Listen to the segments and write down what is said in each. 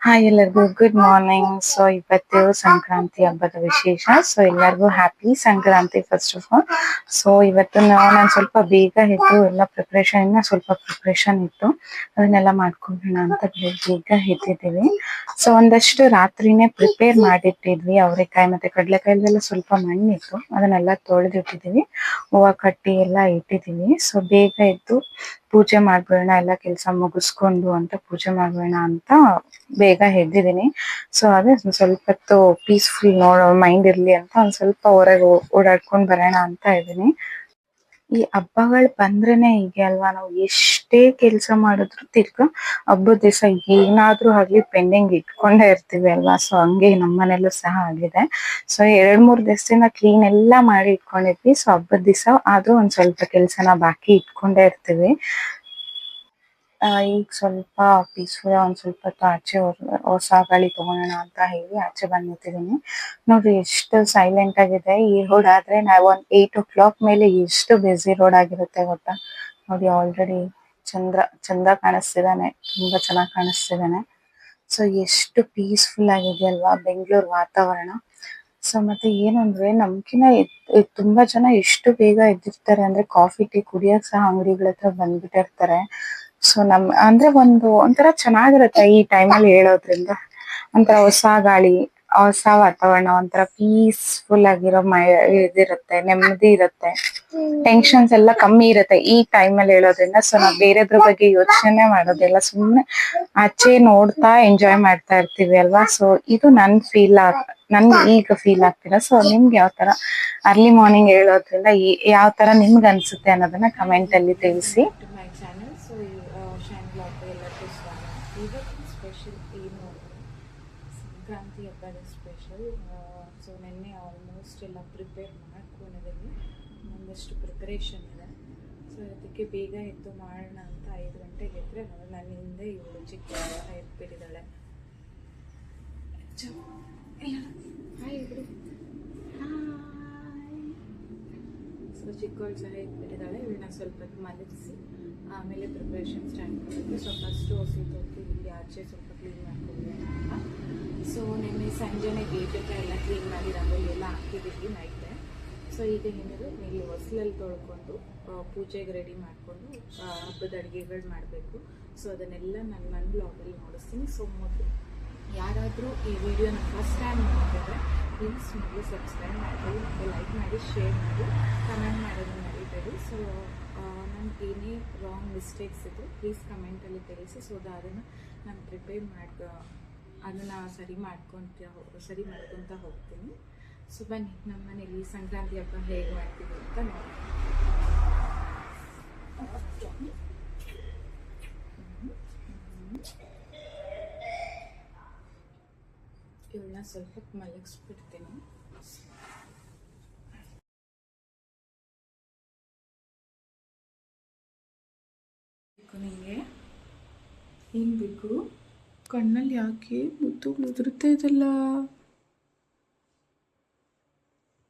Hi ಎಲ್ಲರಿಗೂ good morning so ಇವತ್ತು ಸಂಕ್ರಾಂತಿ ಹಬ್ಬದ ವಿಶೇಷ. ಸೊ ಎಲ್ಲರಿಗೂ happy Sankranti first of all so ಇವತ್ತು ನಾನು ಸ್ವಲ್ಪ ಬೇಗ ಎದ್ದು ಎಲ್ಲ ಪ್ರಿಪ್ರೇಷನ್ ಇನ್ನ ಸ್ವಲ್ಪ ಪ್ರಿಪ್ರೇಷನ್ ಇತ್ತು. ಅದನ್ನೆಲ್ಲ ಮಾಡ್ಕೊಳ್ಳೋಣ ಅಂತ ಬೇಗ ಎದ್ದಿದ್ದೀವಿ. ಸೊ ಒಂದಷ್ಟು ರಾತ್ರಿನೇ ಪ್ರಿಪೇರ್ ಮಾಡಿಟ್ಟಿದ್ವಿ. ಅವರೆಕಾಯಿ ಮತ್ತೆ ಕಡಲೆಕಾಯಿಲೆಲ್ಲ ಸ್ವಲ್ಪ ಮಣ್ಣಿತ್ತು. ಅದನ್ನೆಲ್ಲ ತೊಳೆದಿಟ್ಟಿದ್ದೀವಿ. ಹೂವ ಕಟ್ಟಿ ಎಲ್ಲ ಇಟ್ಟಿದ್ದೀವಿ. ಸೊ ಬೇಗ ಎದ್ದು ಪೂಜೆ ಮಾಡ್ಬಿಡೋಣ, ಎಲ್ಲ ಕೆಲಸ ಮುಗಿಸ್ಕೊಂಡು ಅಂತ ಪೂಜೆ ಮಾಡ್ಬಿಡೋಣ ಅಂತ ಬೇಗ ಎದ್ದಿದ್ದೀನಿ. ಸೊ ಅದೇ ಸ್ವಲ್ಪ ಹೊತ್ತು ಪೀಸ್ಫುಲ್ ನೋಡೋ ಮೈಂಡ್ ಇರ್ಲಿ ಅಂತ ಒಂದ್ ಸ್ವಲ್ಪ ಹೊರಗೆ ಓಡಾಡ್ಕೊಂಡ್ ಬರೋಣ ಅಂತ ಇದ್ದೀನಿ. ಈ ಹಬ್ಬಗಳು ಬಂದ್ರೇನೆ ಹೀಗೆ ಅಲ್ವಾ? ನಾವು ಎಷ್ಟೇ ಕೆಲಸ ಮಾಡಿದ್ರು ತಿರ್ಗಾ ಹಬ್ಬದ ದಿವಸ ಏನಾದ್ರೂ ಆಗ್ಲಿ ಪೆಂಡಿಂಗ್ ಇಟ್ಕೊಂಡೇ ಇರ್ತೀವಿ ಅಲ್ವಾ? ಸೊ ಹಂಗೆ ಮನೆಯಲ್ಲೂ ಸಹ ಆಗಿದೆ. ಸೊ ಎರಡ್ ಮೂರ್ ದಿವಸದಿಂದ ಕ್ಲೀನ್ ಎಲ್ಲಾ ಮಾಡಿ ಇಟ್ಕೊಂಡಿದ್ವಿ. ಸೊ ಹಬ್ಬದ ದಿವಸ ಆದ್ರೂ ಒಂದ್ ಸ್ವಲ್ಪ ಕೆಲಸನ ಬಾಕಿ ಇಟ್ಕೊಂಡೇ ಇರ್ತೀವಿ. ಈಗ ಸ್ವಲ್ಪ ಪೀಸ್ಫುಲ್ ಒಂದ್ ಸ್ವಲ್ಪ ಹೊತ್ತು ಆಚೆ ಹೊಸ ಗಾಳಿ ತಗೊಳೋಣ ಅಂತ ಹೇಳಿ ಆಚೆ ಬಂದ್ ನಿಂತಿದೀನಿ ನೋಡ್ರಿ ಎಷ್ಟು ಸೈಲೆಂಟ್ ಆಗಿದೆ. ಈ ರೋಡ್ ಆದ್ರೆ ನಾವ್ ಒಂದ್ ಏಟ್ ಓ ಕ್ಲಾಕ್ ಮೇಲೆ ಎಷ್ಟು ಬ್ಯುಸಿ ರೋಡ್ ಆಗಿರುತ್ತೆ ಗೊತ್ತಾ? ನೋಡಿ ಆಲ್ರೆಡಿ ಚಂದ್ರ, ಚಂದ ಕಾಣಿಸ್ತಿದಾನೆ. ತುಂಬಾ ಚೆನ್ನಾಗಿ ಕಾಣಿಸ್ತಿದಾನೆ. ಸೊ ಎಷ್ಟು ಪೀಸ್ಫುಲ್ ಆಗಿದೆ ಅಲ್ವಾ ಬೆಂಗಳೂರು ವಾತಾವರಣ. ಸೊ ಮತ್ತೆ ಏನಂದ್ರೆ ಅಂದ್ರೆ ನಮ್ಕಿನ ಎದ್- ಎದ್- ತುಂಬಾ ಜನ ಎಷ್ಟು ಬೇಗ ಎದ್ದಿರ್ತಾರೆ ಅಂದ್ರೆ ಕಾಫಿ ಟೀ ಕುಡಿಯಕ್ ಸಹ ಅಂಗಡಿಗಳ ಹತ್ರ ಬಂದ್ಬಿಟ್ಟಿರ್ತಾರೆ. ಸೊ ನಮ್, ಅಂದ್ರೆ ಒಂದು, ಒಂಥರ ಚೆನ್ನಾಗಿರುತ್ತೆ ಈ ಟೈಮಲ್ಲಿ ಹೇಳೋದ್ರಿಂದ. ಒಂಥರ ಹೊಸ ಗಾಳಿ, ಹೊಸ ವಾತಾವರಣ, ಒಂಥರ ಪೀಸ್ಫುಲ್ ಆಗಿರೋ ಮೈ, ಇದಿರುತ್ತೆ, ನೆಮ್ಮದಿ ಇರುತ್ತೆ. ಟೆನ್ಷನ್ಸ್ ಎಲ್ಲ ಕಮ್ಮಿ ಇರುತ್ತೆ ಈ ಟೈಮಲ್ಲಿ ಹೇಳೋದ್ರಿಂದ. ಸೊ ನಾವ್ ಬೇರೆದ್ರ ಬಗ್ಗೆ ಯೋಚನೆ ಮಾಡೋದಿಲ್ಲ. ಸುಮ್ನೆ ಆಚೆ ನೋಡ್ತಾ ಎಂಜಾಯ್ ಮಾಡ್ತಾ ಇರ್ತೀವಿ ಅಲ್ವಾ? ಸೊ ಇದು ನನ್ ಫೀಲ್ ಆಗ್ ನನ್ಗೆ ಈಗ ಫೀಲ್ ಆಗ್ತಿಲ್ಲ. ಸೊ ನಿಮ್ಗೆ ಯಾವ ತರ ಅರ್ಲಿ ಮಾರ್ನಿಂಗ್ ಹೇಳೋದ್ರಿಂದ ಯಾವ ತರ ನಿಮ್ಗೆ ಅನ್ಸುತ್ತೆ ಅನ್ನೋದನ್ನ ಕಮೆಂಟ್ ಅಲ್ಲಿ ತಿಳಿಸಿ my channel so shine blog ಎಲ್ಲರಿಗೂ ಸ್ವಾಗತ ಇವತ್ತಿನ ಸ್ಪೆಷಲ್ ಏನು ಅಂದರೆ ಸಂಕ್ರಾಂತಿ ಹಬ್ಬದ ಸ್ಪೆಷಲ್ ಸೊ ನಿನ್ನೆ ಆಲ್ಮೋಸ್ಟ್ ಎಲ್ಲ ಪ್ರಿಪೇರ್ ಮಾಡ್ಕೊಂಡಿದ್ದೀನಿ ಒಂದಷ್ಟು ಪ್ರಿಪರೇಷನ್ ಇದೆ ಸೊ ಅದಕ್ಕೆ ಬೇಗ ಎದ್ದು ಮಾಡೋಣ ಅಂತ ಐದು ಗಂಟೆಗೆ ಎದ್ದರೆ ನನ್ನ ಹಿಂದೆ ಇವಳು ಚಿಕ್ಕ ಎದ್ಬಿಟ್ಟಿದ್ದಾಳೆ ಹಾಯ್ ಬಿಡು ಹಾಯ್ ಸೊ ಚಿಕ್ಕವಳು ಸಹ ಇಟ್ಬಿಟ್ಟಿದ್ದಾಳೆ ಇವಳನ್ನ ಸ್ವಲ್ಪ ಹೊತ್ತು ಮಲಗಿಸಿ ಆಮೇಲೆ ಸ್ಟ್ಯಾಂಡ್ ಮಾಡಬೇಕು ಸೊ ಫಸ್ಟು ಹೊಸಿ ತೊಟ್ಟು ಇಲ್ಲಿ ಆಚೆ ಸ್ವಲ್ಪ ಕ್ಲೀನ್ ಮಾಡ್ಕೊಂಡ್ವಿ ಅಂತ ಸೊ ನಿನ್ನೆ ಸಂಜೆನೆ ಗೇಟ್ ಹತ್ರ ಎಲ್ಲ ಕ್ಲೀನ್ ಮಾಡಿ ರಂಗೋಲಿ ಎಲ್ಲ ಹಾಕಿದ್ದೀವಿ ನೈಟೆ ಸೊ ಈಗ ಏನಿದೆ? ಇಲ್ಲಿ ಹೊಸಲಲ್ಲಿ ತೊಳ್ಕೊಂಡು ಪೂಜೆಗೆ ರೆಡಿ ಮಾಡಿಕೊಂಡು ಹಬ್ಬದ ಅಡುಗೆಗಳು ಮಾಡಬೇಕು. ಸೊ ಅದನ್ನೆಲ್ಲ ನಾನು ನನ್ನ ಬ್ಲಾಗಲ್ಲಿ ನೋಡಿಸ್ತೀನಿ. ಸೊ ಮೊದಲು ಯಾರಾದರೂ ಈ ವಿಡಿಯೋನ ಫಸ್ಟ್ ಟೈಮ್ ನೋಡಿದ್ರೆ ಪ್ಲೀಸ್ ಮೊದಲು ಸಬ್ಸ್ಕ್ರೈಬ್ ಮಾಡಿ ಲೈಕ್ ಮಾಡಿ ಶೇರ್ ಮಾಡಿ ಕಮೆಂಟ್ ಮಾಡೋದನ್ನು ಮರಿಬೇಡಿ. ಸೊ ನಮ್ಗೆ ಏನೇ ರಾಂಗ್ ಮಿಸ್ಟೇಕ್ಸ್ ಇದ್ದರೆ ಪ್ಲೀಸ್ ಕಮೆಂಟಲ್ಲಿ ತಿಳಿಸಿ ಸೊ ಅದನ್ನು ನಾನು ಪ್ರಿಪೇರ್ ಮಾಡ್ಕೊ, ಅದನ್ನು ಸರಿ ಮಾಡ್ಕೊತ ಸರಿ ಮಾಡ್ಕೊತ ಹೋಗ್ತೀನಿ. ಸೊ ಬನ್ನಿ ನಮ್ಮ ಮನೇಲಿ ಸಂಕ್ರಾಂತಿ ಹಬ್ಬ ಹೇಗೆ ಮಾಡ್ತೀವಿ ಅಂತ ನೋಡಿ ಇವಳನ್ನ ಸ್ವಲ್ಪ ಮಲಗಿಸ್ಬಿಡ್ತೀನಿ. ಬೇಕು ನಿಮಗೆ ಏನು ಬೇಕು? ಕಣ್ಣಲ್ಲಿ ಯಾಕೆ ಮುದ್ದು ಮುದುರುತ್ತೆ ಇದೆಲ್ಲ?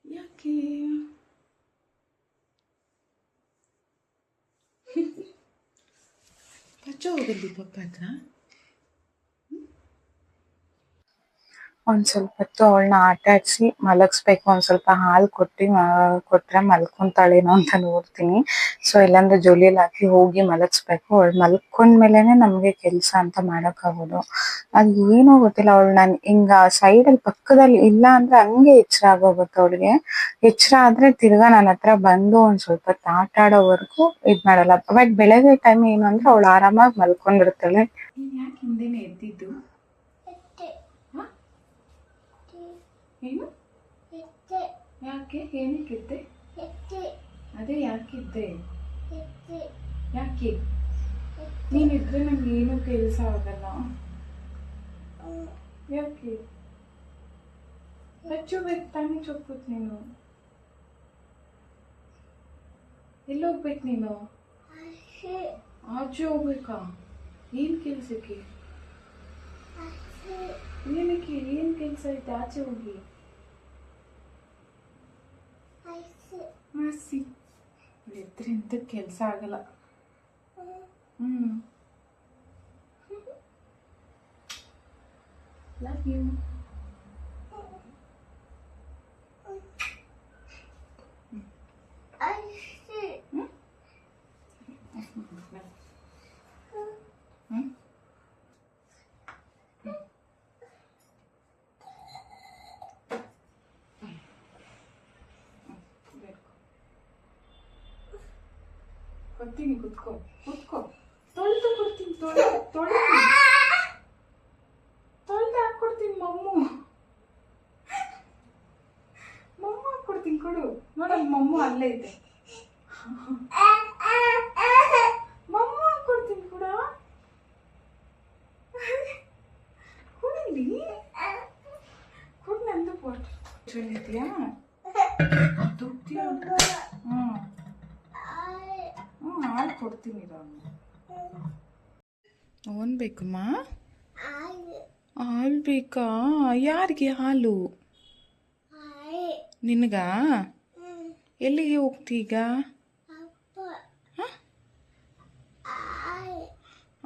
ಯಾಕೆ? ಕಚ್ಚ ಹೋಗಲ್ಲಿ ಪಪ್ಪ ಹತ್ರ? ಒಂದ್ ಸ್ವಲ್ಪ ಹೊತ್ತು ಅವಳನ್ನ ಆಟ ಆಡ್ಸಿ ಮಲಗಿಸ್ಬೇಕು, ಒಂದ್ ಸ್ವಲ್ಪ ಹಾಲು ಕೊಟ್ಟಿ ಕೊಟ್ರೆ ಮಲ್ಕೊಂತಾಳೇನೋ ಅಂತ ನೋಡ್ತೀನಿ. ಸೊ ಇಲ್ಲಾಂದ್ರೆ ಜೋಲಿಯಲ್ಲಿ ಹಾಕಿ ಹೋಗಿ ಮಲಗಿಸ್ಬೇಕು. ಅವಳು ಮಲ್ಕೊಂಡ್ಮೇಲೆನೆ ನಮ್ಗೆ ಕೆಲ್ಸ ಅಂತ ಮಾಡಕ್ಕಾಗೋದು. ಅದ್ ಏನೋ ಗೊತ್ತಿಲ್ಲ, ಅವಳು ನನ್ ಹಿಂಗ ಸೈಡ್ ಅಲ್ಲಿ ಪಕ್ಕದಲ್ಲಿ ಇಲ್ಲ ಅಂದ್ರೆ ಹಂಗೆ ಎಚ್ಚರ ಆಗೋಗುತ್ತೆ ಅವಳಿಗೆ. ಎಚ್ಚರ ಆದ್ರೆ ತಿರ್ಗಾ ನನ್ನ ಹತ್ರ ಬಂದು ಒಂದ್ ಸ್ವಲ್ಪ ಆಟ ಆಡೋವರೆಗೂ ಇದ್ ಮಾಡಲ್ಲ. ಬಟ್ ಬೆಳಗ್ಗೆ ಟೈಮ್ ಏನು ಅಂದ್ರೆ ಅವಳು ಆರಾಮಾಗಿ ಮಲ್ಕೊಂಡಿರ್ತಾಳೆ. ಯಾಕೆ ಹಿಂದೆನೆ ಎದ್ದಿದ್ದು ಹ? ಏನು? ಯಾಕೆ? ಏನಕ್ಕಿದ್ದೆ ಅದೇ ಯಾಕಿದ್ದೆ ಯಾಕೆ? ನೀನಿದ್ರೆ ನಂಗೆ ಏನು ಕೆಲಸ ಆಗಲ್ಲ. ಯಾಕೆ? ಹಚ್ಚೋಬೇಕು ತಾನೇ ಚೊಪ್ಪುತ್ ನೀನು. ಎಲ್ಲೋಗ್ಬೇಕು ನೀನು? ಆಚೆ ಹೋಗ್ಬೇಕಾ? ಏನು ಕೆಲ್ಸಕ್ಕೆ? ಏನಕ್ಕೆ ಏನ್ ಕೆಲ್ಸ ಐತೆ ಆಚೆ ಹೋಗಿ? ಹಾಸಿ ಕೆಲ್ಸ ಎಂತ ಕೆಲಸ ಆಗಲ್ಲ. ಹ್ಮ್. ಲವ್ ಯು ಕೊಡ್ತೀನಿ ಕುತ್ಕೋ ಕುತ್ಕೋ. ತೊಳೆದು ಕೊಡ್ತೀನಿ. ತೊಳೆ ತೊಳೆದು. ತೊಳೆದು ಹಾಕ್ಕೊಡ್ತೀನಿ ಮಮ್ಮು. ಮಮ್ಮು ಹಾಕ್ಕೊಡ್ತೀನಿ ಕೊಡು. ನೋಡಲ್ಲಿ ಮಮ್ಮು ಅಲ್ಲೇ ಇದೆ ಮಮ್ಮು ಹಾಕ್ಕೊಡ್ತೀನಿ ಕೂಡ ಕುಡಿಲಿ ಕುಡಿ ನಂದು ಬಾಟಲ್ ಚಳಿದ್ಯಾ ದುಡ್ಡಿಯಾ ಹ್ಞೂ ಹ್ಞೂ ಹಾಲು ಕೊಡ್ತೀನಿ ಅವನ್ ಬೇಕಮ್ಮ? ಹಾಲು. ಬೇಕಾ? ಯಾರಿಗೆ ಹಾಲು? ನಿನಗ? ಎಲ್ಲಿಗೆ ಹೋಗ್ತೀಗ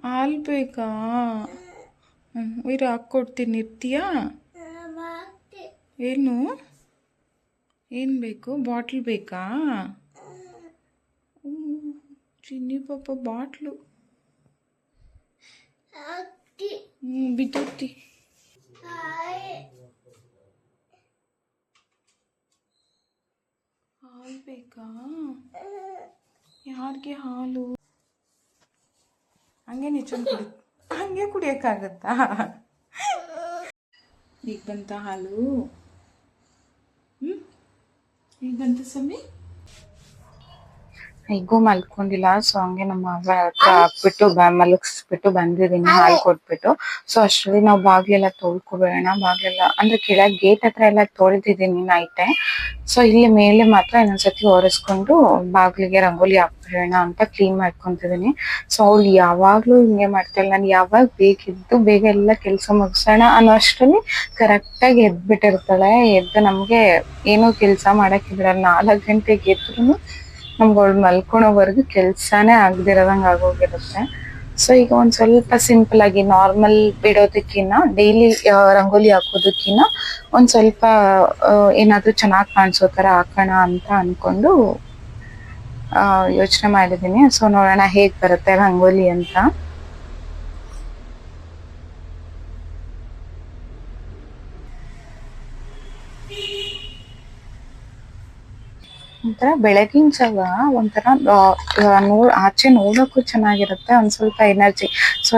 ಹಾಲು ಬೇಕಾ? ಇರು ಹಾಕ್ಕೊಡ್ತೀನಿ. ಇರ್ತೀಯಾ ಏನು? ಏನು ಬೇಕು? ಬಾಟ್ಲ್ ಬೇಕಾ? ಚಿನ್ನಿ ಪಾಪ ಬಾಟ್ಲು. ಬಿದ್ದೋಗ್ತಿ. ಹಾಲು ಬೇಕಾ? ಯಾರಿಗೆ ಹಾಲು? ಹಂಗೆ ನಿಜನ್ ಕುಡಿ ಹಂಗೆ ಕುಡಿಯೋಕ್ಕಾಗತ್ತಾ? ಈಗ ಬಂತ ಹಾಲು? ಹ್ಞೂ ಈಗ ಬಂತ ಸಮಿ ಈಗೂ ಮಲ್ಕೊಂಡಿಲ್ಲ. ಸೊ ಹಂಗೆ ನಮ್ಮ ಅವ್ವ ಹತ್ರ ಹಾಕ್ಬಿಟ್ಟು ಬ- ಮಲಗಿಸ್ಬಿಟ್ಟು ಬಂದಿದ್ದೀನಿ ಹಾಲು ಕೊಟ್ಬಿಟ್ಟು. ಸೊ ಅಷ್ಟರಲ್ಲಿ ನಾವು ಬಾಗಿಲೆಲ್ಲ ತೊಳ್ಕೊಬೇಡ ಬಾಗಿಲೆಲ್ಲ ಅಂದ್ರೆ ಕೆಳಗೆ ಗೇಟ್ ಹತ್ರ ಎಲ್ಲ ತೊಳೆದಿದ್ದೀನಿ ನೈಟೆ ಸೊ ಇಲ್ಲಿ ಮೇಲೆ ಮಾತ್ರ ಇನ್ನೊಂದ್ಸತಿ ಒರೆಸ್ಕೊಂಡು ಬಾಗ್ಲಿಗೆ ರಂಗೋಲಿ ಹಾಕ್ಬಿಡೋಣ ಅಂತ ಕ್ಲೀನ್ ಮಾಡ್ಕೊಂತಿದ್ದೀನಿ. ಸೊ ಅವ್ಳು ಯಾವಾಗ್ಲೂ ಹಿಂಗೆ ಮಾಡ್ತಾಳೆ ನಾನು ಯಾವಾಗ ಬೇಕಿದ್ದು ಬೇಗ ಎಲ್ಲ ಕೆಲಸ ಮುಗಿಸೋಣ ಅನ್ನೋ ಅಷ್ಟರಲ್ಲಿ ಕರೆಕ್ಟ್ ಆಗಿ ಎದ್ಬಿಟ್ಟಿರ್ತಾಳೆ. ಎದ್ದು ನಮಗೆ ಏನೋ ಕೆಲಸ ಮಾಡಕ್ ಬಿಡಲ್ಲ ನಾಲ್ಕು ಗಂಟೆಗೆ ಎದ್ರು ನಮ್ಗೆ ಮಲ್ಕೊಳೋವರೆಗೂ ಕೆಲ್ಸಾನೇ ಆಗದಿರೋದಂಗೆ ಆಗೋಗಿರುತ್ತೆ. ಸೊ ಈಗ ಒಂದು ಸ್ವಲ್ಪ ಸಿಂಪಲ್ ಆಗಿ ನಾರ್ಮಲ್ ಬಿಡೋದಕ್ಕಿನ್ನ ಡೈಲಿ ರಂಗೋಲಿ ಹಾಕೋದಕ್ಕಿನ್ನ ಒಂದ್ ಸ್ವಲ್ಪ ಏನಾದ್ರೂ ಚೆನ್ನಾಗಿ ಕಾಣಿಸೋ ತರ ಹಾಕೋಣ ಅಂತ ಅನ್ಕೊಂಡು ಯೋಚನೆ ಮಾಡಿದೀನಿ. ಸೊ ನೋಡೋಣ ಹೇಗ್ ಬರುತ್ತೆ ರಂಗೋಲಿ ಅಂತ. ಒಂಥರ ಬೆಳಗಿನ ಜಾವ ಒಂಥರ ನೋಡ್, ಆಚೆ ನೋಡೋಕ್ಕೂ ಚೆನ್ನಾಗಿರುತ್ತೆ, ಒಂದ್ ಸ್ವಲ್ಪ ಎನರ್ಜಿ ಸೊ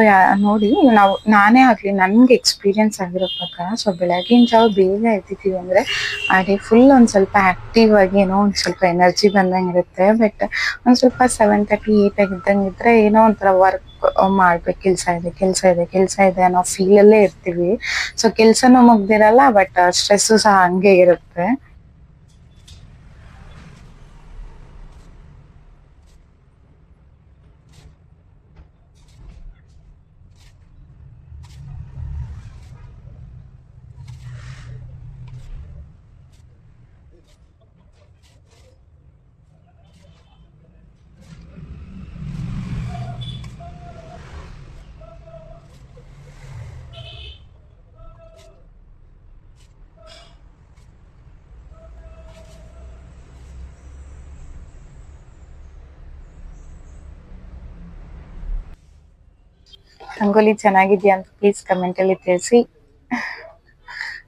ನೋಡಿ, ನಾವು, ನಾನೇ ಆಗ್ಲಿ, ನನ್ಗೆ ಎಕ್ಸ್ಪೀರಿಯನ್ಸ್ ಆಗಿರೋ ಪ್ರಕಾರ ಸೊ ಬೆಳಗಿನ ಜಾವ ಬೇಗ ಎದ್ದಿದ್ದೀವಿ ಅಂದ್ರೆ ಅದೇ ಫುಲ್ ಒಂದ್ ಸ್ವಲ್ಪ ಆಕ್ಟಿವ್ ಆಗಿ ಏನೋ ಒಂದ್ ಸ್ವಲ್ಪ ಎನರ್ಜಿ ಬಂದಂಗೆ ಇರುತ್ತೆ. ಬಟ್ ಒಂದ್ ಸ್ವಲ್ಪ ಸೆವೆನ್ ತರ್ಟಿ ಏಟ್ ಆಗಿದ್ದಂಗೆ ಇದ್ರೆ ಏನೋ ಒಂಥರ ವರ್ಕ್ ಮಾಡ್ಬೇಕು, ಕೆಲಸ ಇದೆ ಕೆಲಸ ಇದೆ ಕೆಲಸ ಇದೆ ಅನ್ನೋ ಫೀಲ್ ಅಲ್ಲೇ ಇರ್ತೀವಿ. ಸೊ ಕೆಲಸನೂ ಮುಗ್ದಿರಲ್ಲ ಬಟ್ ಸ್ಟ್ರೆಸ್ ಸಹ ಹಂಗೆ ಇರುತ್ತೆ. ರಂಗೋಲಿ ಚೆನ್ನಾಗಿದ್ಯಾ ಅಂತ ಪ್ಲೀಸ್ ಕಮೆಂಟ್ ಅಲ್ಲಿ ತಿಳಿಸಿ.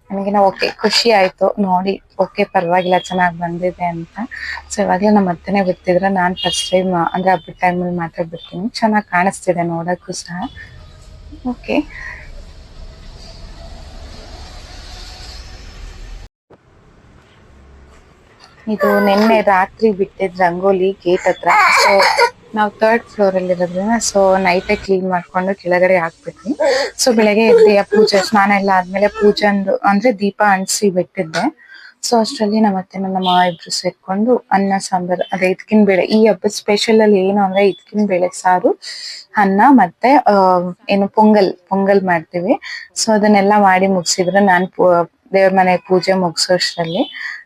ನನಗಿನ ಓಕೆ ಖುಷಿ ಆಯ್ತು. ನೋಡಿ ಓಕೆ ಪರವಾಗಿಲ್ಲ, ಚೆನ್ನಾಗಿ ಬಂದಿದೆ ಅಂತ. ಸೊ ಇವಾಗಲೇ ನಮ್ಮ ಅತ್ತೆನೇ ಬಿಡ್ತಿದ್ರೆ ನಾನು ಫಸ್ಟ್ ಟೈಮ್ ಅಂದ್ರೆ ಹಬ್ಬದ ಟೈಮಲ್ಲಿ ಮಾತ್ರ ಬಿಡ್ತೀನಿ. ಚೆನ್ನಾಗಿ ಕಾಣಿಸ್ತಿದೆ ನೋಡೋಕ್ಕೂ ಸಹ. ಓಕೆ ಇದು ನಿನ್ನೆ ರಾತ್ರಿ ಬಿಟ್ಟಿದ್ ರಂಗೋಲಿ ಗೇಟ್ ಹತ್ರ. ಸೊ ನಾವು ಥರ್ಡ್ ಫ್ಲೋರ್ ಅಲ್ಲಿ ಇರೋದ್ರಿಂದ ಸೊ ನೈಟೇ ಕ್ಲೀನ್ ಮಾಡ್ಕೊಂಡು ಕೆಳಗಡೆ ಹಾಕ್ಬಿಟ್ವಿ. ಸೊ ಬೆಳಗ್ಗೆ ಎದ್ದೆ ಪೂಜೆ ಸ್ನಾನ ಎಲ್ಲ ಆದ್ಮೇಲೆ ಪೂಜೆ ಅಂದು ಅಂದ್ರೆ ದೀಪ ಅಂಟಿಸಿ ಬಿಟ್ಟಿದ್ದೆ. ಸೊ ಅಷ್ಟರಲ್ಲಿ ನಮ್ಮ ಅತ್ತೆ ನನ್ನ ಮಾವ ಇಬ್ರು ಸೇರ್ಕೊಂಡು ಅನ್ನ ಸಾಂಬಾರ್ ಅದೇ ಇದಕ್ಕಿನ ಬೇಳೆ ಈ ಹಬ್ಬದ ಸ್ಪೆಷಲ್ ಅಲ್ಲಿ ಏನು ಅಂದ್ರೆ ಇದಕ್ಕಿನ ಬೇಳೆ ಸಾರು ಅನ್ನ ಮತ್ತೆ ಏನು ಪೊಂಗಲ್ ಪೊಂಗಲ್ ಮಾಡ್ತೀವಿ. ಸೊ ಅದನ್ನೆಲ್ಲ ಮಾಡಿ ಮುಗಿಸಿದ್ರೆ. ನಾನು ದೇವ್ರ ಮನೆ ಪೂಜೆ ಮುಗಿಸೋಷ್ಟ್ರಲ್ಲಿ ಆ,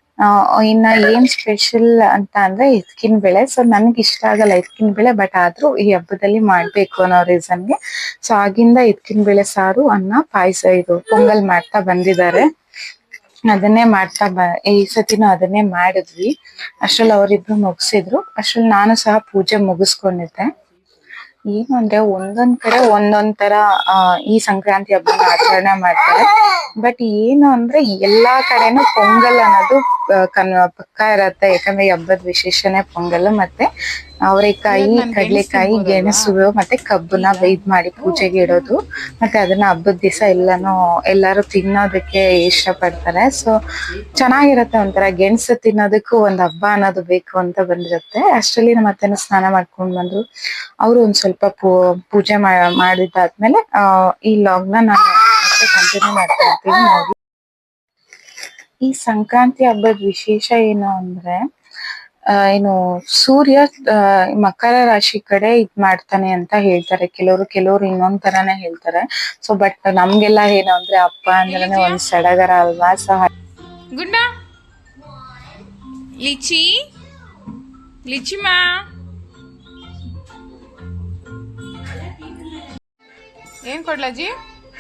ಇನ್ನ ಏನ್ ಸ್ಪೆಷಲ್ ಅಂತ ಅಂದ್ರೆ ಎತ್ಕಿನ ಬೆಳೆ. ಸೊ ನನ್ಗೆ ಇಷ್ಟ ಆಗಲ್ಲ ಎತ್ಕಿನ ಬೆಳೆ ಬಟ್ ಆದ್ರೂ ಈ ಹಬ್ಬದಲ್ಲಿ ಮಾಡ್ಬೇಕು ಅನ್ನೋ ರೀಸನ್ಗೆ ಸೊ ಆಗಿಂದ ಎತ್ಕಿನ ಬೆಳೆ ಸಾರು, ಅನ್ನ, ಪಾಯಸ ಇದು ಪೊಂಗಲ್ ಮಾಡ್ತಾ ಬಂದಿದ್ದಾರೆ. ಅದನ್ನೇ ಮಾಡ್ತಾ ಬ, ಈ ಸತಿನೂ ಅದನ್ನೇ ಮಾಡಿದ್ವಿ. ಅಷ್ಟ್ರಲ್ಲಿ ಅವರಿಬ್ರು ಮುಗಿಸಿದ್ರು. ಅಷ್ಟ್ರಲ್ಲಿ ನಾನು ಸಹ ಪೂಜೆ ಮುಗಿಸ್ಕೊಂಡಿದ್ದೆ. ಏನು ಅಂದ್ರೆ ಒಂದೊಂದ್ ಕಡೆ ಒಂದೊಂದ್ ತರ ಈ ಸಂಕ್ರಾಂತಿ ಹಬ್ಬನ ಆಚರಣೆ ಮಾಡ್ತಾರೆ. ಬಟ್ ಏನು ಅಂದ್ರೆ ಎಲ್ಲಾ ಕಡೆನೂ ಪೊಂಗಲ್ ಅನ್ನೋದು ಕನ್ ಪಕ್ಕ ಇರತ್ತೆ ಯಾಕಂದ್ರೆ ಈ ಹಬ್ಬದ ವಿಶೇಷನೇ ಪೊಂಗಲ್ ಮತ್ತೆ ಅವರೆಕಾಯಿ ಕಡ್ಲೆಕಾಯಿ ಗೆಣಸು ಮತ್ತೆ ಕಬ್ಬನ್ನ ಇದ್ ಮಾಡಿ ಪೂಜೆಗೆ ಇಡೋದು. ಮತ್ತೆ ಅದನ್ನ ಹಬ್ಬದ ದಿವಸ ಎಲ್ಲಾನು ಎಲ್ಲಾರು ತಿನ್ನೋದಕ್ಕೆ ಇಷ್ಟ ಪಡ್ತಾರೆ ಸೊ ಚೆನ್ನಾಗಿರತ್ತೆ ಒಂಥರ ಗೆಣಸು ತಿನ್ನೋದಕ್ಕೂ ಒಂದ್ ಹಬ್ಬ ಅನ್ನೋದು ಬೇಕು ಅಂತ ಬಂದಿರತ್ತೆ. ಅಷ್ಟರಲ್ಲಿ ನಮ್ಮ ಅತ್ತೆನ ಸ್ನಾನ ಮಾಡ್ಕೊಂಡ್ ಬಂದ್ರು. ಅವರು ಒಂದ್ ಸ್ವಲ್ಪ ಪೂ ಪೂಜೆ ಮಾಡಿದ್ದಾದ್ಮೇಲೆ ಈ ಲಾಗ್ನ ನಾನು ಕಂಟಿನ್ಯೂ ಮಾಡ್ತಾ ಇರ್ತೀನಿ ಈ ಸಂಕ್ರಾಂತಿ ಹಬ್ಬದ ವಿಶೇಷ ಏನು ಅಂದ್ರೆ ಆ, ಏನು ಸೂರ್ಯ ಮಕರ ರಾಶಿ ಕಡೆ ಇದ್ ಮಾಡ್ತಾನೆ ಅಂತ ಹೇಳ್ತಾರೆ. ಕೆಲವರು ಕೆಲವರು ಇನ್ನೊಂದ್ ತರಾನೇ ಹೇಳ್ತಾರೆ. ಸೊ ಬಟ್ ನಮ್ಗೆಲ್ಲ ಏನು ಅಂದ್ರೆ ಅಪ್ಪ ಅಂದ್ರೆ ಒಂದ್ ಸಡಗರ ಅಲ್ವಾ? ಸೊ ಗುಡ್ಡ ಲಿಚಿ? ಲಿಚಿ ಮಾ? ಏನ್ ಕೊಡ್ಲಾಜಿ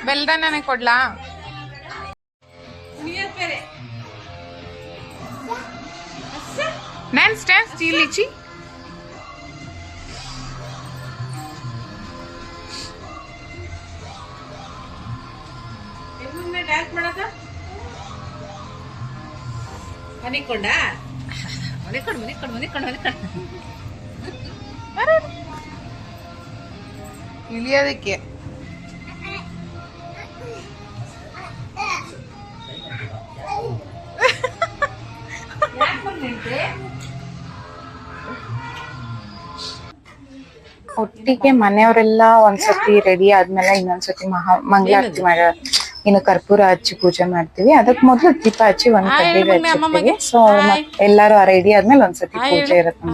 ಬೆಲ್ದನೇ ಕೊಡ್ಲಾ? ಡ್ಯಾನ್ಸ್ ಡ್ಯಾನ್ಸ್ ಟೀ ಲಿಚಿ ಡ್ಯಾನ್ಸ್ ಮಾಡಕ ಮನಿಕೊಂಡ ಮನಿಕೊಂಡು ಮನಿಕೊಂಡು ಮನಿಕೊಂಡು ಮನಿಕೊಂಡು ಇಳಿಯೋದಕ್ಕೆ. ಒಟ್ಟಿಗೆ ಮನೆಯವರೆಲ್ಲ ಒಂದ್ಸತಿ ರೆಡಿ ಆದ್ಮೇಲೆ ಇನ್ನೊಂದ್ಸತಿ ಮಹಾ ಮಂಗಳಾರತಿ ಮಾಡ ಇನ್ನು ಕರ್ಪೂರ ಹಚ್ಚಿ ಪೂಜೆ ಮಾಡ್ತೀವಿ. ಅದಕ್ ಮೊದ್ಲು ದೀಪ ಹಚ್ಚಿ ಒಂದ್ ಕಡ್ಡಿಗೆ. ಹಚ್ಚಿರ್ತೀವಿ. ಸೊ ಎಲ್ಲಾರು ರೆಡಿ ಆದ್ಮೇಲೆ ಒಂದ್ಸತಿ ಪೂಜೆ ಇರುತ್ತೆ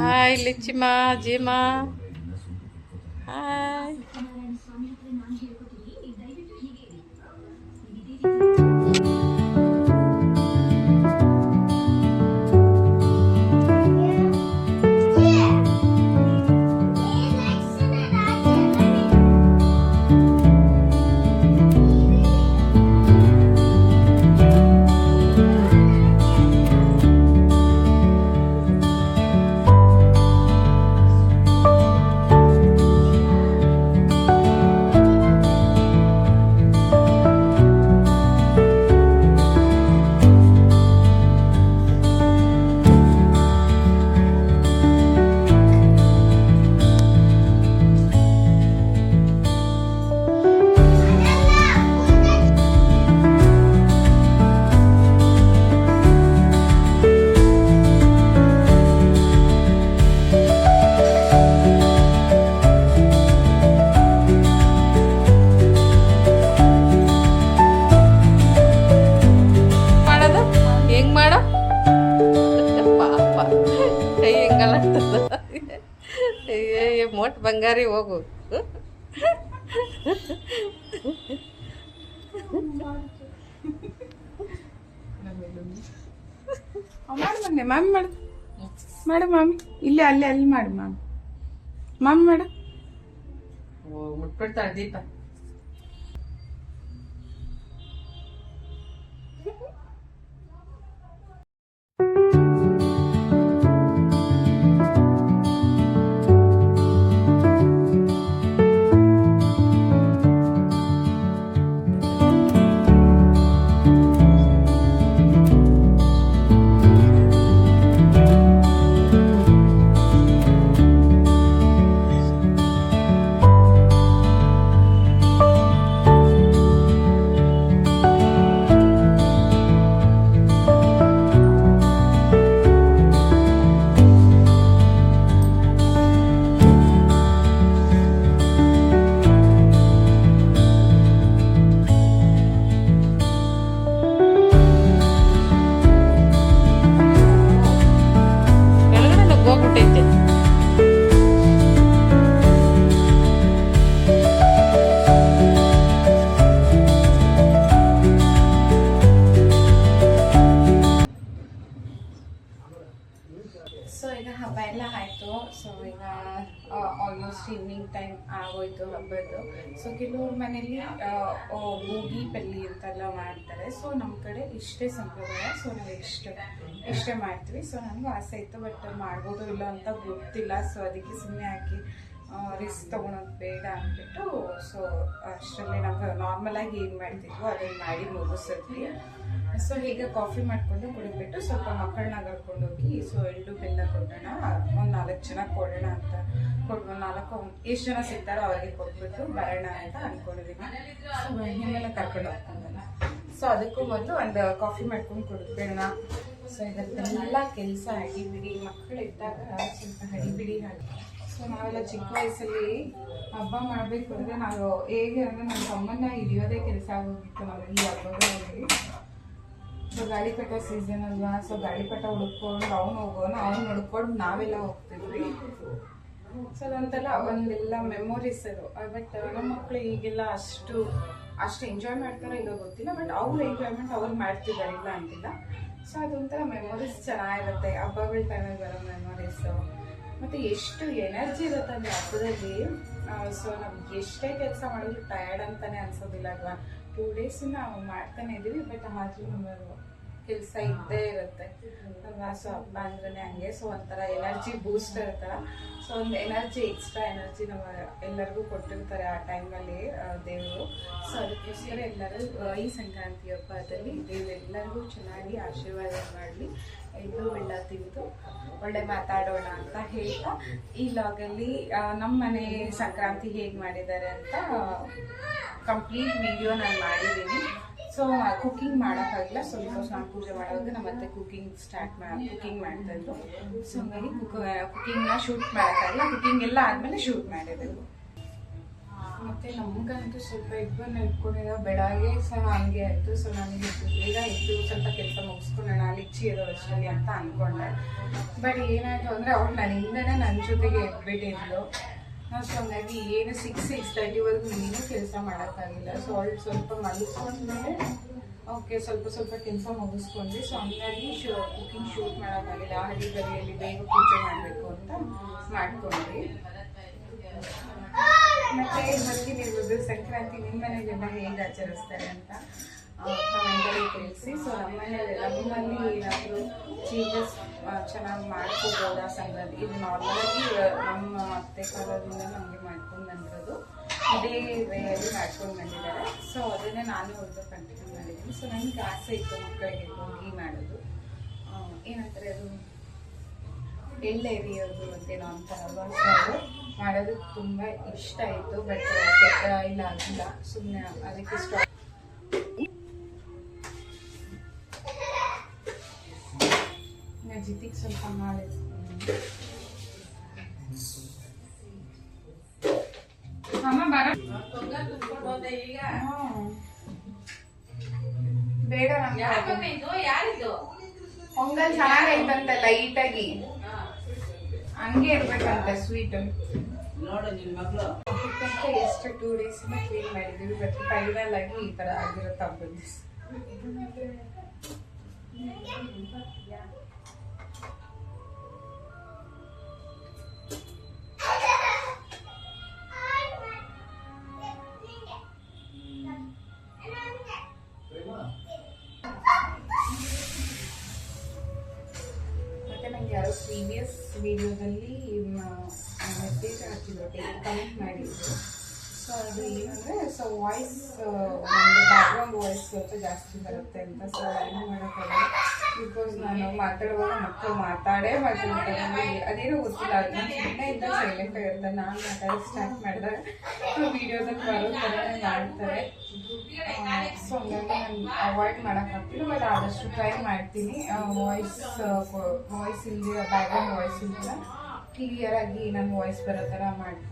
ಬಂಗಾರಿ ಹೋಗು. ಮಾಡು ಮಾಮಿ ಮಾಡು. ಮಾಡು ಮಾಮಿ. ಇಲ್ಲಿ ಅಲ್ಲಿ ಅಲ್ಲಿ ಮಾಡು ಮಾಮಿ. ಮಾಮಿ ಮಾಡು. ಮುಟ್ಬಿಡ್ತಾಳೆ ದೀಪ. ಹೋಗಿ ಪಲ್ಲಿ ಅಂತೆಲ್ಲ ಮಾಡ್ತಾರೆ. ಸೊ ನಮ್ಮ ಕಡೆ ಇಷ್ಟೇ ಸಂಪ್ರದಾಯ. ಸೊ ನಾವು ಇಷ್ಟೇ ಇಷ್ಟೇ ಮಾಡ್ತೀವಿ. ಸೊ ನನಗೂ ಆಸೆ ಇತ್ತು ಬಟ್ ಮಾಡ್ಬೋದು ಇಲ್ಲ ಅಂತ ಗೊತ್ತಿಲ್ಲ. ಸೊ ಅದಕ್ಕೆ ಸುಮ್ಮನೆ ಹಾಕಿ ರಿಸ್ಕ್ ತೊಗೊಳೋದು ಬೇಡ ಅಂದ್ಬಿಟ್ಟು ಸೊ ಅಷ್ಟರಲ್ಲಿ ನಾವು ನಾರ್ಮಲಾಗಿ ಏನು ಮಾಡ್ತಿದ್ವೋ ಅದನ್ನು ಮಾಡಿ ಮುಗಿಸಿದ್ವಿ. ಸೊ ಹೀಗೆ ಕಾಫಿ ಮಾಡ್ಕೊಂಡು ಕುಡಿದ್ಬಿಟ್ಟು ಸ್ವಲ್ಪ ಮಕ್ಕಳನ್ನ ಕರ್ಕೊಂಡೋಗಿ ಸೊ ಎಳ್ಳು, ಬೆಲ್ಲ ಕೊಡೋಣ, ಒಂದು ನಾಲ್ಕು ಜನ ಕೊಡೋಣ ಅಂತ ಕೊಡ್ಬೋದು ನಾಲ್ಕು, ಎಷ್ಟು ಜನ ಸಿಗ್ತಾರೋ ಅವ್ರಿಗೆ ಕೊಟ್ಬಿಟ್ಟು ಬರೋಣ ಅಂತ ಅನ್ಕೊಂಡಿದ್ದೀನಿ ಸೊ ನಿಮ್ಮೆಲ್ಲ ಕರ್ಕೊಂಡು ಹೋಗ್ಕೊಂಡಲ್ಲ ಸೊ ಅದಕ್ಕೂ ಮೊದಲು ಒಂದು ಕಾಫಿ ಮಾಡ್ಕೊಂಡು ಕುಡಿದ್ಬಿಡೋಣ. ಸೊ ಇದಕ್ಕೆಲ್ಲ ಕೆಲಸ ಅಡಿಬಿಡಿ. ಮಕ್ಕಳು ಇದ್ದಾಗ ಸ್ವಲ್ಪ ಅಡಿಬಿಡಿ ಹಾಕಿ ಸೊ ನಾವೆಲ್ಲ ಚಿಕ್ಕ ವಯಸ್ಸಲ್ಲಿ ಹಬ್ಬ ಮಾಡಬೇಕು ಅಂದರೆ ನಾವು ಹೇಗೆ ಅಂದರೆ ನಮ್ಮ ತಮ್ಮನ್ನ ಹಿಡಿಯೋದೇ ಕೆಲಸ ಆಗೋಗಿತ್ತು ನಮಗೆ ಈ ಹಬ್ಬಗಳಲ್ಲಿ. ಸೊ ಗಾಳಿಪಟ ಸೀಸನ್ ಅಲ್ವಾ? ಸೊ ಗಾಳಿಪಟ ಹುಡ್ಕೊಂಡು ಅವ್ನು ಹೋಗೋನು ಅವ್ನು ಹುಡ್ಕೊಂಡು ನಾವೆಲ್ಲ ಹೋಗ್ತಿದ್ವಿ. ಸೊ ಅದೊಂಥರ ಒಂದೆಲ್ಲ ಮೆಮೊರೀಸ್ ಅದು. ಬಟ್ ನಮ್ಮ ಮಕ್ಕಳು ಈಗೆಲ್ಲ ಅಷ್ಟು ಅಷ್ಟು ಎಂಜಾಯ್ ಮಾಡ್ತಾರೋ ಇಲ್ಲೋ ಗೊತ್ತಿಲ್ಲ ಬಟ್ ಅವ್ರ ಎಂಜಾಯ್ಮೆಂಟ್ ಅವ್ರು ಮಾಡ್ತಿದ್ದಾರೆ ಇಲ್ಲ ಅಂತಿಲ್ಲ. ಸೊ ಅದೊಂಥರ ಮೆಮೊರೀಸ್ ಚೆನ್ನಾಗಿರುತ್ತೆ. ಹಬ್ಬಗಳ ಟೈಮಲ್ಲಿ ಬರೋ ಮೆಮೊರೀಸು ಮತ್ತು ಎಷ್ಟು ಎನರ್ಜಿ ಇರುತ್ತೆ ಅಂದರೆ ಹಬ್ಬದಲ್ಲಿ. ಸೊ ನಮ್ಗೆ ಎಷ್ಟೇ ಕೆಲಸ ಮಾಡಿದ್ರು ಟಯರ್ಡ್ ಅಂತಾನೆ ಅನ್ಸೋದಿಲ್ಲ ಅಲ್ವಾ? ಟೂ ಡೇಸ್ ನಾವು ಮಾಡ್ತಾನೆ ಇದ್ದೀವಿ ಬಟ್ ಹಾಗೆ ನಮ್ಮದು ಕೆಲಸ ಇದ್ದೇ ಇರುತ್ತೆ. ಅಲ್ವಾ ಸೊ ಹಬ್ಬ ಅಂದ್ರೆ ಹಂಗೆ. ಸೊ ಒಂಥರ ಎನರ್ಜಿ ಬೂಸ್ಟರ್ ಥರ ಸೊ ಒಂದು ಎನರ್ಜಿ ಎಕ್ಸ್ಟ್ರಾ ಎನರ್ಜಿ ನಮ್ಮ ಎಲ್ಲರಿಗೂ ಕೊಟ್ಟಿರ್ತಾರೆ ಆ ಟೈಮಲ್ಲಿ ದೇವರು. ಸೊ ಅದಕ್ಕೋಸ್ಕರ ಎಲ್ಲರೂ ಈ ಸಂಕ್ರಾಂತಿ ಹಬ್ಬದಲ್ಲಿ ದೇವರೆಲ್ಲರಿಗೂ ಚೆನ್ನಾಗಿ ಆಶೀರ್ವಾದ ಮಾಡಲಿ. ಎಳ್ಳು ಬೆಲ್ಲ ತಿಂದು, ಒಳ್ಳೆ ಮಾತಾಡೋಣ ಅಂತ ಹೇಳ್ತಾ, ಈ ಲಾಗಲ್ಲಿ ನಮ್ಮ ಮನೆ ಸಂಕ್ರಾಂತಿ ಹೇಗೆ ಮಾಡಿದ್ದಾರೆ ಅಂತ ಕಂಪ್ಲೀಟ್ ವಿಡಿಯೋ ನಾನು ಮಾಡಿದ್ದೀನಿ. ಸೊ ಕುಕ್ಕಿಂಗ್ ಮಾಡೋಕ್ಕಾಗಿಲ್ಲ ಸ್ವಲ್ಪ ಸ್ನಾನ ಪೂಜೆ ಮಾಡೋವಾಗ ನಮ್ಮ ಮತ್ತೆ ಕುಕ್ಕಿಂಗ್ ಸ್ಟಾರ್ಟ್ ಮಾಡಿ ಕುಕ್ಕಿಂಗ್ ಮಾಡ್ತಾ ಇದ್ರು ಸೊ ಹಂಗಾಗಿ ಕುಕ್ ಕುಕ್ಕಿಂಗ್ನ ಶೂಟ್ ಮಾಡೋಕ್ಕಾಗಿಲ್ಲ ಕುಕ್ಕಿಂಗ್ ಎಲ್ಲ ಆದಮೇಲೆ ಶೂಟ್ ಮಾಡಿದೆವು ಮತ್ತೆ ನಮಗಂತೂ ಸ್ವಲ್ಪ ಇಬ್ಬರನ್ನ ಇಟ್ಕೊಂಡಿರೋ ಬೆಳಗ್ಗೆ ಸಹ ಹಂಗೆ ಆಯಿತು ಸೊ ನನಗೆ ಬೇಗ ಇದ್ದು ಸ್ವಲ್ಪ ಕೆಲಸ ಮುಗಿಸ್ಕೊಳ್ಳೋಣ ಲಿಚ್ಚಿ ಇರೋ ಅಷ್ಟರಲ್ಲಿ ಅಂತ ಅಂದ್ಕೊಂಡೆ ಬಟ್ ಏನಾಯಿತು ಅಂದರೆ ಅವ್ರು ನನ್ನ ಹಿಂದೆನೇ ನನ್ನ ಜೊತೆಗೆ ಎದ್ಬಿಟ್ಟಿದ್ಲು ಸೊ ಹಂಗಾಗಿ ಏನು ಸಿಕ್ಸ್ ಸಿಕ್ಸ್ ತರ್ಟಿವರೆಗೂ ಏನು ಕೆಲಸ ಮಾಡೋಕ್ಕಾಗಿಲ್ಲ. ಸೊ ಅವಳು ಸ್ವಲ್ಪ ಮಲಗಿಸ್ಕೊಂಡ್ಮೇಲೆ ಓಕೆ ಸ್ವಲ್ಪ ಸ್ವಲ್ಪ ಕೆಲಸ ಮುಗಿಸ್ಕೊಂಡ್ವಿ. ಸೊ ಹಂಗಾಗಿ ಶೂ ಕುಕಿಂಗ್ ಶೂಟ್ ಮಾಡೋಕ್ಕಾಗಿಲ್ಲ. ಹಳ್ಳಿ ಬರಿಯಲ್ಲಿ ಬೇಗ ಪೂಜೆ ಮಾಡಬೇಕು ಅಂತ ಮಾಡ್ಕೊಂಡ್ವಿ. ಮತ್ತೆ ಬರ್ತೀನಿ ಸಂಕ್ರಾಂತಿ ನಿಮ್ಮ ಮನೆಗೆಲ್ಲ ಹೇಗೆ ಆಚರಿಸ್ತಾರೆ ಅಂತ? ಕಮೆಂಟಲ್ಲಿ ತಿಳಿಸಿ ಸೊ ನಮ್ಮ ನಮ್ಮಲ್ಲಿ ಏನಾದರೂ ಚೇಂಜಸ್ ಚೆನ್ನಾಗಿ ಮಾಡ್ಕೋಬೋದಾ ಸಂಕ್ರಾಂತಿ ಇದು ನಾರ್ಮಲಾಗಿ ನಮ್ಮ ಅತ್ತೆ ಕಾಲದಿಂದ ನಮಗೆ ಮಾಡ್ಕೊಂಡು ಬಂದಿರೋದು. ಇದೇ ವೇಯಲ್ಲಿ ಮಾಡ್ಕೊಂಡು ಬಂದಿದ್ದಾರೆ. ಸೊ ಅದನ್ನೇ ನಾನು ಅವ್ರದ್ದು ಕಂಟಿನ್ಯೂ ಮಾಡಿದ್ದೀನಿ. ಸೊ ನನಗೆ ಆಸೆ ಇತ್ತು ಮಕ್ಕಳಿಗೆ ಹೋಗಿ ಮಾಡೋದು. ಏನಂತಾರೆ ಅದು? ಎಳ್ಳೆ ಎರಿಯೋದು ಅಂತೇನೋ ಅಂತಾರಲ್ವ ಸೊ ಅದು ತುಂಬ ಇಷ್ಟ ಆಯಿತು. ಬಟ್ ಇಲ್ಲ, ಆಗಿಲ್ಲ. ಸುಮ್ಮನೆ ಅದಕ್ಕೆ ಸ್ಟಾಪ್ ಜಿತಿಗೆ ಸ್ವಲ್ಪ ಮಾಡಿದ್ವಿ ಅಮ್ಮ ಬರ ಹ್ಮ್. ಬೇಡ ಯಾರಿದು ಪೊಂಗಲ್ ಚೆನ್ನಾಗೈತಂತೆ ಲೈಟಾಗಿ ಹಂಗೆ ಇರ್ಬೇಕಂತೆ ಸ್ವೀಟ್ ನೋಡು ನಿನ್ ಮಗಳು ಎಷ್ಟು ಟೂ ಡೇಸ್ ಕ್ಲೀನ್ ಮಾಡಿದೀವಿ ಬಟ್ ಫೈನಲ್ ಆಗಿ ಈ ತರ ಆಗಿರೋ ಹಬ್ಬದ ಮಾಡಿದ್ರು ಸೊ ಅದು ಏನಂದರೆ ಸೊ ವಾಯ್ಸ್ ನಮಗೆ ಬ್ಯಾಕ್ಗ್ರೌಂಡ್ ವಾಯ್ಸ್ ಸ್ವಲ್ಪ ಜಾಸ್ತಿ ಬರುತ್ತೆ ಅಂತ. ಸೊ ಏನು ಮಾಡೋಕ್ಕಾಗಲ್ಲ. ಬಿಕಾಸ್ ನಾನು ಮಾತಾಡುವಾಗ ಮಕ್ಕಳು ಮಾತಾಡೇ ಮಾತಾಡ್ತಾರೆ. ನನಗೆ ಅದೇನೋ ಗೊತ್ತಿಲ್ಲ. ಅದು ನಾನು ಸುಮ್ಮನೆ ಇದ್ದಾಗ ಸೈಲೆಂಟ್ ಆಗಿರುತ್ತೆ ನಾನು ಮಾತಾಡೋದು ಸ್ಟಾರ್ಟ್ ಮಾಡಿದಾಗ ವೀಡಿಯೋದಲ್ಲಿ ಬರೋ ಥರನೇ ಮಾಡ್ತಾರೆ. ಸೊ ಹಂಗಾಗಿ ನಾನು ಅವಾಯ್ಡ್ ಮಾಡೋಕ್ಕಾಗ್ತಿಲ್ಲ ಬಟ್ ಆದಷ್ಟು ಟ್ರೈ ಮಾಡ್ತೀನಿ. ವಾಯ್ಸ್ ವಾಯ್ಸ್ ಇಲ್ಲದೆ ಬ್ಯಾಕ್ಗ್ರೌಂಡ್ ವಾಯ್ಸ್ ಇಲ್ಲ ಕ್ಲಿಯರ್ ಆಗಿ ನನ್ನ ವಾಯ್ಸ್ ಬರೋ ಥರ ಮಾಡಿ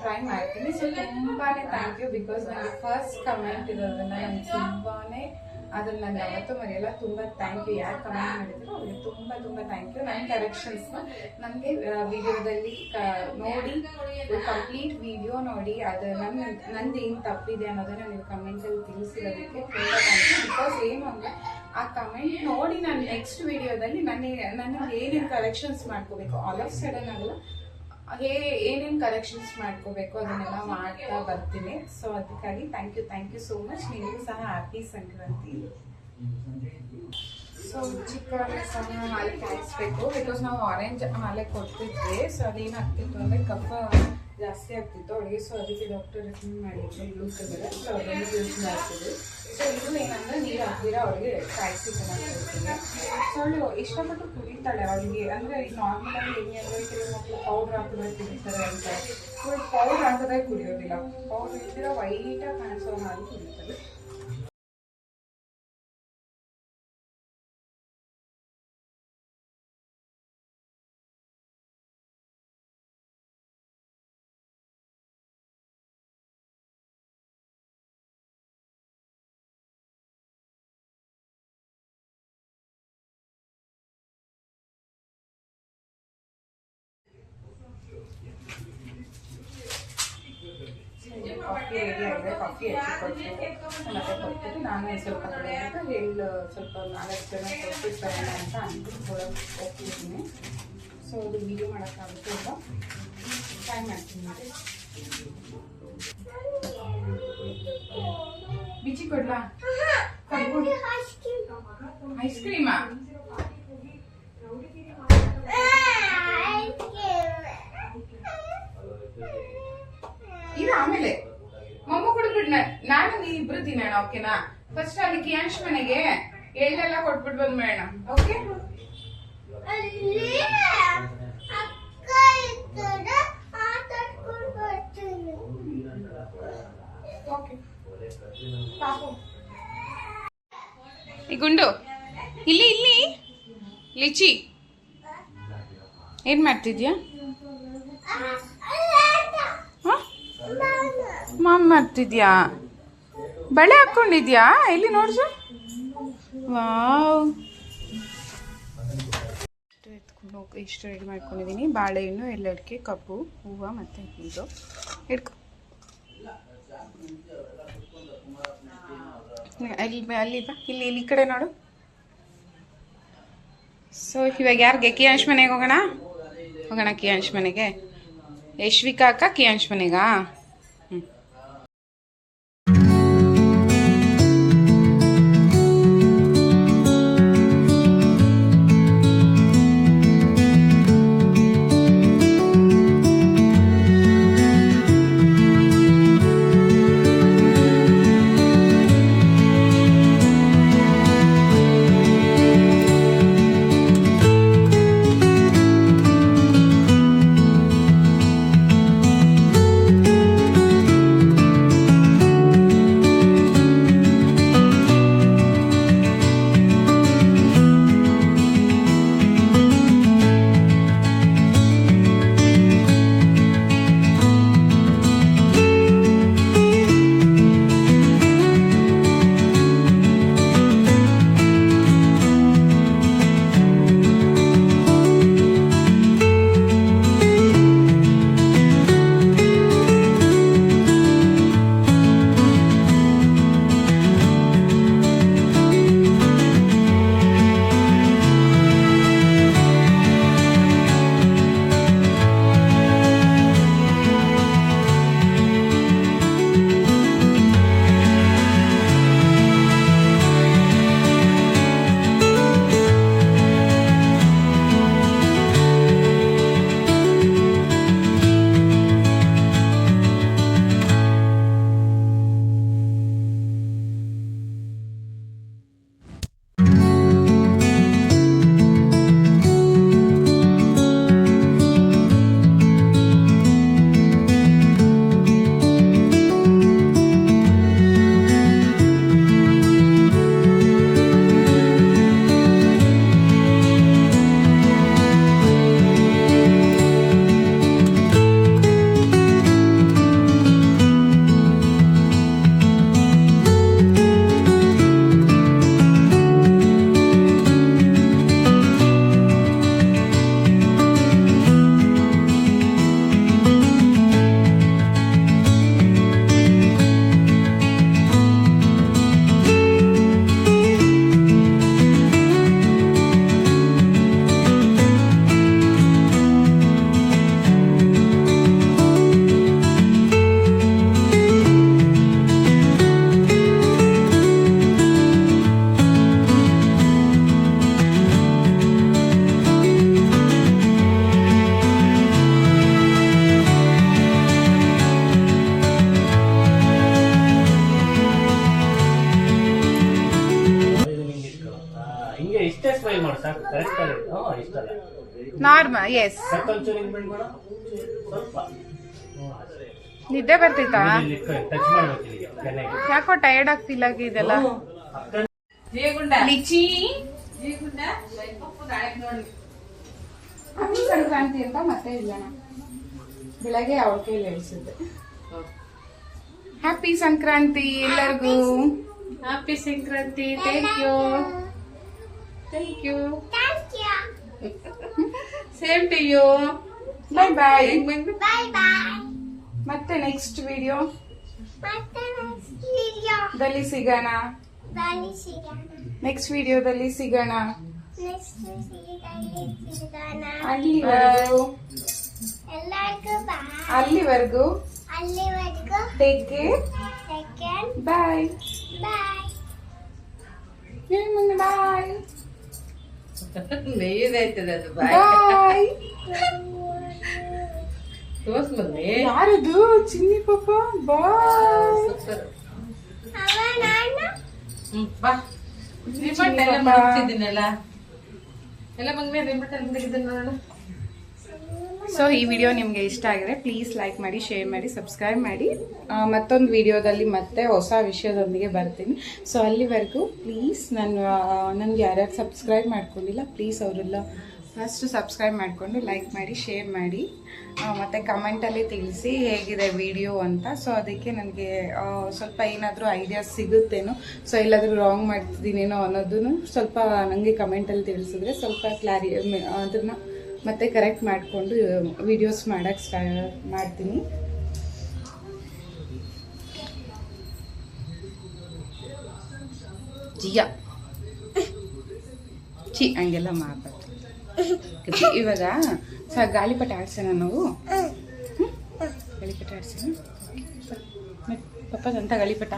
ಟ್ರೈ ಮಾಡ್ತೀನಿ ಸೊ ತುಂಬಾ ಥ್ಯಾಂಕ್ ಯು ಬಿಕಾಸ್ ನನಗೆ ಫಸ್ಟ್ ಕಮೆಂಟ್ ಇರೋದನ್ನ ನನಗೆ ತುಂಬಾನೇ ಅದನ್ನ ನಾನು ಯಾವತ್ತೂ ಮರೆಯಲ್ಲ. ತುಂಬ ಥ್ಯಾಂಕ್ ಯು ಯಾರು ಕಮೆಂಟ್ ಮಾಡಿದ್ರು ಅವ್ರಿಗೆ ತುಂಬ ತುಂಬ ಥ್ಯಾಂಕ್ ಯು ನನ್ನ ಕರೆಕ್ಷನ್ಸ್ನ ನನಗೆ ವಿಡಿಯೋದಲ್ಲಿ ನೋಡಿ ಕಂಪ್ಲೀಟ್ ವಿಡಿಯೋ ನೋಡಿ, ಅದು ನನ್ನ ನಂದು ಏನು ತಪ್ಪಿದೆ ಅನ್ನೋದನ್ನ ನೀವು ಕಮೆಂಟಲ್ಲಿ ತಿಳಿಸಿರೋದಕ್ಕೆ ತುಂಬ ಥ್ಯಾಂಕ್ ಯು ಬಿಕಾಸ್ ಏನು ಅಂದರೆ, ಆ ಕಮೆಂಟ್ ನೋಡಿ ನಾನು ನೆಕ್ಸ್ಟ್ ವಿಡಿಯೋದಲ್ಲಿ ನನಗೆ ನನಗೆ ಏನೇನು ಕರೆಕ್ಷನ್ಸ್ ಮಾಡ್ಕೋಬೇಕು? ಆಲ್ ಆಫ್ ಸಡನ್ ಆಗಲ್ಲ ಹಾಗೆ ಏನೇನು ಕರೆಕ್ಷನ್ಸ್ ಮಾಡ್ಕೋಬೇಕು ಅದನ್ನೆಲ್ಲ ಮಾಡ್ತಾ ಬರ್ತೀನಿ. ಸೊ ಅದಕ್ಕಾಗಿ thank you thank you so much ನಿಮಗೂ ಸಹ ಹ್ಯಾಪಿ ಸಂಕ್ರಾಂತಿ. ಸೊ ಚಿಕ್ಕ ಸಹ ಹಾಲು ಕಾಯಿಸ್ಬೇಕು. ಬಿಕಾಸ್ ನಾವು ಆರೆಂಜ್ ಮಾಲೆ ಕೊಡ್ತಿದ್ವಿ ಸೊ ಅದೇನಾಗ್ತಿತ್ತು ಅಂದರೆ ಕಫ ಜಾಸ್ತಿ ಆಗ್ತಿತ್ತು ಅವಳಿಗೆ ಸೊ ಅದಕ್ಕೆ ಡಾಕ್ಟರ್ ರೆಕಮೆಂಡ್ ಮಾಡಿದ್ರು ಬ್ಲೂ ಕಲರ್ ಸೊ ಅದನ್ನು ಯೂಸ್ ಮಾಡ್ತಿದ್ವಿ ಸೊ ಇದು ಏನಂದ್ರೆ ನೀರು ಹಾಕ್ದಿರ ಅವಳಿಗೆ ಕಾಯಿಸಿ ಚೆನ್ನಾಗಿ ಕೊಡ್ತೀನಿ ಸೊ ಅವಳು ಇಷ್ಟಪಟ್ಟು ಕುಡಿತಾಳೆ ಅವಳಿಗೆ ಅಂದರೆ ಈಗ ನಾರ್ಮಲ್ ಆಗಿ ಹೆಂಗೆ ಅಂದರೆ ಕೆಲವು ಮಕ್ಕಳು ಪೌಡ್ರ್ ಹಾಕಿದ್ರೆ ಕುಡಿತಾರೆ ಅಂತ ಇವಳು ಪೌಡ್ರ್ ಹಾಕಿದ್ರೆ ಕುಡಿಯೋದಿಲ್ಲ ಪೌಡ್ರ್ ಇದ್ದಿರ ವೈಟಾಗಿ ಕಾಣಿಸೋ ಹಾಲು ಕುಡಿತಾಳೆ ಆಗಿದೆ ಕಾಫಿ ಹೆಚ್ಚಿಕೊಟ್ಟು ಮತ್ತೆ ಕೊಟ್ಬಿಟ್ಟು ನಾನು ಸ್ವಲ್ಪ ಎಳ್ಳು ಸ್ವಲ್ಪ ನಾಲ್ಕು ಜನ ಕೊಟ್ಟು ಬರೋಣ ಅಂತ ಅಂದ್ಬಿಟ್ಟು ಹೋಗ್ತಿದ್ದೀನಿ ಸೊ ಅದು ವೀಡಿಯೋ ಮಾಡೋಕ್ಕಾಗುತ್ತೆ ಅಂತ ಟ್ರೈ ಮಾಡ್ತೀನಿ ಬಿಚ್ಚಿ ಕೊಡ್ಲಾ? ಐಸ್ ಕ್ರೀಮಾ ಇದು ಆಮೇಲೆ ನಾನು ನೀ ಇಬ್ರು ತಿನ್ನೋಣ ಓಕೆನಾ ಫಸ್ಟ್ ಅಲ್ಲಿ ಅಂಶ ಮನೆಗೆ ಎಳ್ಳೆಲ್ಲ ಕೊಟ್ಬಿಟ್ಟು ಬಂದ್ಬೇಡ ಓಕೆ ಓಕೆ ಗುಂಡು, ಇಲ್ಲಿ ಇಲ್ಲಿ. ಲಿಚಿ. ಏನ್ ಮಾಡ್ತಿದ್ಯಾ? ಮಾಮ್ ಮಾಡ್ತಿದ್ಯಾ ಬಳೆ ಹಾಕೊಂಡಿದ್ಯಾ ಎಲ್ಲಿ ನೋಡ್ಸು? ವಾವ್. ಎತ್ಕೊಂಡು ಇಷ್ಟು ರೆಡಿ ಮಾಡ್ಕೊಂಡಿದ್ದೀನಿ ಬಾಳೆಹಣ್ಣು, ಎಲ್ಲಡಿಕೆ, ಕಬ್ಬು, ಹೂವು ಮತ್ತು ಇದು. ಹಿಡ್ಕೊ ಅಲ್ಲಿ ಅಲ್ಲಿ ಬಾ. ಇಲ್ಲಿ ಇಲ್ಲಿ ಕಡೆ ನೋಡು. ಸೊ ಇವಾಗ ಯಾರಿಗೆ ಕಿಯಾಂಶ್ ಮನೆಗೆ ಹೋಗೋಣ? ಹೋಗೋಣ ಕಿಯಾಂಶ್ ಮನೆಗೆ. ಯಶ್ವಿಕಾ ಅಕ್ಕ ಕಿಯಾಂಶ್ ಮನೆಗಾ ಹ್ಞೂ ಎಸ್ ನಿದ್ದೆ ಬರ್ತಿತ್ತಾ? ಯಾಕೋ ಟಯರ್ಡ್ ಆಗ್ತಿಲ್ಲ ಇದೆಲ್ಲ? ಲಿಚಿ. ಸಂಕ್ರಾಂತಿ ಅಂತ ಮತ್ತೆ ಇಲ್ಲಣ ಬೆಳಗ್ಗೆ ಅವಳ ಕೈಲಿ ಹೇಳ್ಸಿದ್ದೆ ಹ್ಯಾಪಿ ಸಂಕ್ರಾಂತಿ ಎಲ್ಲರಿಗೂ happy Sankranti thank you thank you same to you bye bye Bye bye. ಮತ್ತೆ ನೆಕ್ಸ್ಟ್ ವಿಡಿಯೋ ಮತ್ತೆ ನೆಕ್ಸ್ಟ್ video. ದಲ್ಲಿ ಸಿಗೋಣ. ನೆಕ್ಸ್ಟ್ ವಿಡಿಯೋದಲ್ಲಿ ಸಿಗೋಣ. Next video ಸಿಗೋಣ. ಅಲ್ಲಿವರೆಗೂ. ಎಲ್ಲರಿಗೂ ಬಾಯ್ ಅಲ್ಲಿವರೆಗೂ. ಅಲ್ಲಿವರೆಗೂ. Take care bye bye. Bye ಮೇಯ್ದಾಯ್ತದೆ ಅದು ಬಾಯ್ ಬಾಯ್ ತೋರ್ಸ್ ಮಗ್ನೆ ಯಾರದು ಚಿನ್ನಿ ಪಾಪ ಬಾಯ್ ಸೂಪರ್ ಅವ ನಾನು ಹ್ಮ್ ಬಾ ರಿಮೋಟ್ ಎಲ್ಲ ಮಡಗ್ತಿದ್ದೀನಲ್ಲ ಎಲ್ಲ ಮಗ್ನೆ ರಿಮೋಟ್ ಎಲ್ಲ ಮಡಗಿದ್ದೀನಿ ನೋಡೋಣ ಸೊ ಈ ವಿಡಿಯೋ ನಿಮಗೆ ಇಷ್ಟ ಆಗಿದೆ ಪ್ಲೀಸ್ ಲೈಕ್ ಮಾಡಿ ಶೇರ್ ಮಾಡಿ ಸಬ್ಸ್ಕ್ರೈಬ್ ಮಾಡಿ. ಮತ್ತೊಂದು ವಿಡಿಯೋದಲ್ಲಿ ಮತ್ತೆ ಹೊಸ ವಿಷಯದೊಂದಿಗೆ ಬರ್ತೀನಿ. ಸೊ ಅಲ್ಲಿವರೆಗೂ ಪ್ಲೀಸ್ ನಾನು ನನಗೆ ಯಾರ್ಯಾರು ಸಬ್ಸ್ಕ್ರೈಬ್ ಮಾಡ್ಕೊಂಡಿಲ್ಲ ಪ್ಲೀಸ್ ಅವರೆಲ್ಲ ಫಸ್ಟ್ ಸಬ್ಸ್ಕ್ರೈಬ್ ಮಾಡಿಕೊಂಡು ಲೈಕ್ ಮಾಡಿ ಶೇರ್ ಮಾಡಿ. ಮತ್ತು ಕಮೆಂಟಲ್ಲಿ ತಿಳಿಸಿ ಹೇಗಿದೆ ವಿಡಿಯೋ ಅಂತ. ಸೊ ಅದಕ್ಕೆ ನನಗೆ ಸ್ವಲ್ಪ ಏನಾದರೂ ಐಡಿಯಾಸ್ ಸಿಗುತ್ತೇನೋ ಸೊ ಎಲ್ಲಾದರೂ ರಾಂಗ್ ಮಾಡ್ತಿದ್ದೀನೇನೋ ಅನ್ನೋದನ್ನು ಸ್ವಲ್ಪ ನನಗೆ ಕಮೆಂಟಲ್ಲಿ ತಿಳಿಸಿದ್ರೆ ಸ್ವಲ್ಪ ಕ್ಲಾರಿ ಅದನ್ನು ಮತ್ತೆ ಕರೆಕ್ಟ್ ಮಾಡಿಕೊಂಡು ವಿಡಿಯೋಸ್ ಮಾಡೋಕ್ಕೆ ಸ್ಟಾ ಮಾಡ್ತೀನಿ. ಜಿಯಾ ಚಿ ಹಂಗೆಲ್ಲ ಮಾಡ್ಬಾರ್ದು. ಇವಾಗ, ಸ, ಗಾಳಿಪಟ ಆಡ್ಸೋಣ ನಾವು? ಗಾಳಿಪಟ ಆಡ್ಸೋಣ? ಪಪ್ಪ ಅಂತ ಗಾಳಿಪಟ?